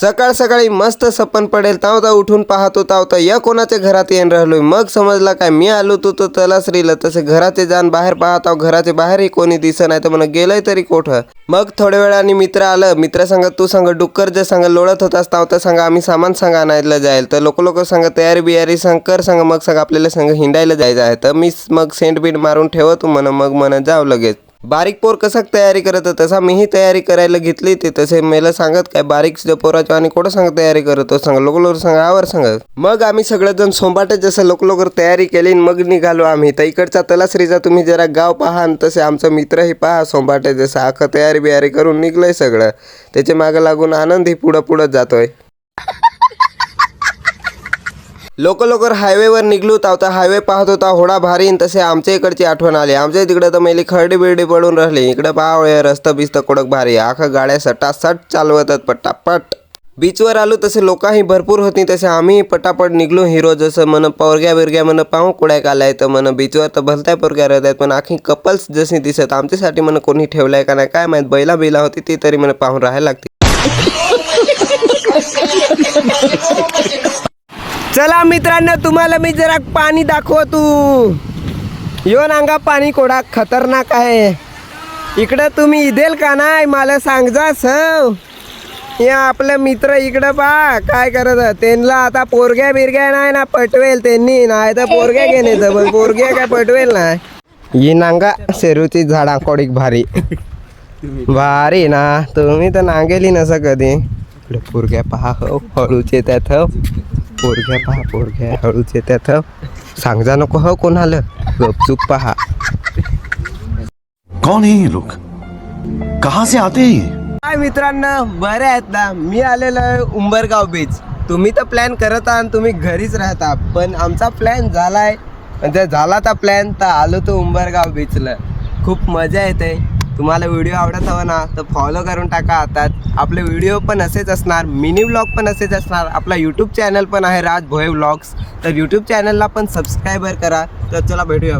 सकाळ सकाळी मस्त सपन पडेल तावता उठून पाहतो तावता या कोणाच्या घरात येऊन राहिलोय? मग समजला काय मी आलो तू तर त्याला तसे घराचे जाण बाहेर पाहताव घराचे बाहेरही कोणी दिसत नाही तर म्हणून गेलंय तरी कोठं? मग थोड्या वेळाने मित्र आलं मित्र सांग तू सांग डुक्कर जे सांग लोळत होतास ताव तर सांगा आम्ही सामान सांगा आणायला जाईल. तर लोक लोक सांग तयारी बियारी सांग कर सांग मग सांग आपल्याला सांग हिंडायला जायचं आहे. तर मी मग सेंट बीट मारून ठेवतो म्हण मग म्हण जाव लगेच. बारीक पोर कसं तयारी करत होता, तसा मीही तयारी करायला घेतली ते तसे मला सांगत काय बारीक पोराच्या आणि कुठं सांग तयारी करत सांग लोक सांग आवर सांगत मग आम्ही सगळेजण सोमबाटे जसं लोकलोकर तयारी केली आणि मग निघालो आम्ही. तर इकडचा तलासरीचा तुम्ही जरा गाव पहा आणि तसे आमचा मित्रही पहा सोमबाटे जसं आखं तयारी बियारी करून निघलंय सगळं. त्याच्या मागं लागून आनंदही पुढं पुढं जातोय. लोक लोकर हायवेवर निघलो तर हायवे पाहत होता होडा भारी तसे आमच्या इकडची आठवण आली. आमच्या तिकडे तर मेली खरडी बिरडी पडून राहिली. इकडे पाहावळे रस्ता बिस्त कोडक भारी. आखा गाड्या सटासट चालवतात पटापट. बीचवर आलो तसे लोकही भरपूर होती तसे आम्ही पटापट निघलो. हिरो जसं मन पोरग्या बिरग्या मन पाहू कुड्या आलाय तर मन बीचवर तर भलत्या पोरग्या राहतात पण आखी कपल्स जशी दिसत. आमच्यासाठी मन कोणी ठेवलाय का नाही काय माहीत बैला बिला होती ती तरी मन पाहून राहायला लागते. चला मित्रांनो तुम्हाला मी जरा पाणी दाखवतो. यो नांगा पाणी कोडा खतरनाक आहे. इकडं तुम्ही इदेल का नाही? मला सांगजा सव. या आपले मित्र इकडं पा काय करत त्यांना आता पोरग्या बिरग्या नाही ना पटवेल त्यांनी. नाही तर पोरग्या घेण्याचं पण पोरग्या काय पटवेल नाही. ही नांगा शेरूची झाडा कोडीक भारी. भारी ना तुम्ही तर नांगेली नसं कधी. इकडे पोरग्या पहा हो हळूचे त्यात हो. हो पोरग्या पहा पोरग्या हळूचे त्यात हो. सांगजा नको हो कोणाला. गपचूप पहा. कौन है ये लोग? कहाँ से आते हैं ये? काय मित्रांनो बरे आहेत ना? मी आलेलो आहे उंबरगाव बीच तुम्ही तर प्लॅन करत आहात आणि तुम्ही घरीच राहता. पण आमचा प्लॅन झालाय. म्हणजे झाला तर प्लॅन तर आलो तो उंबरगाव बीचला खूप मजा येते. तुम्हाला व्हिडिओ आवडत हवा ना तर फॉलो करून टाका. आता आपले व्हिडिओ पण असेच असणार मिनी व्लॉग पण असेच असणार. आपला यूट्यूब चॅनल पण आहे राज भोये व्लॉग्स तर यूट्यूब चॅनलला पण सबस्क्राईबर करा. तर चला भेटूया.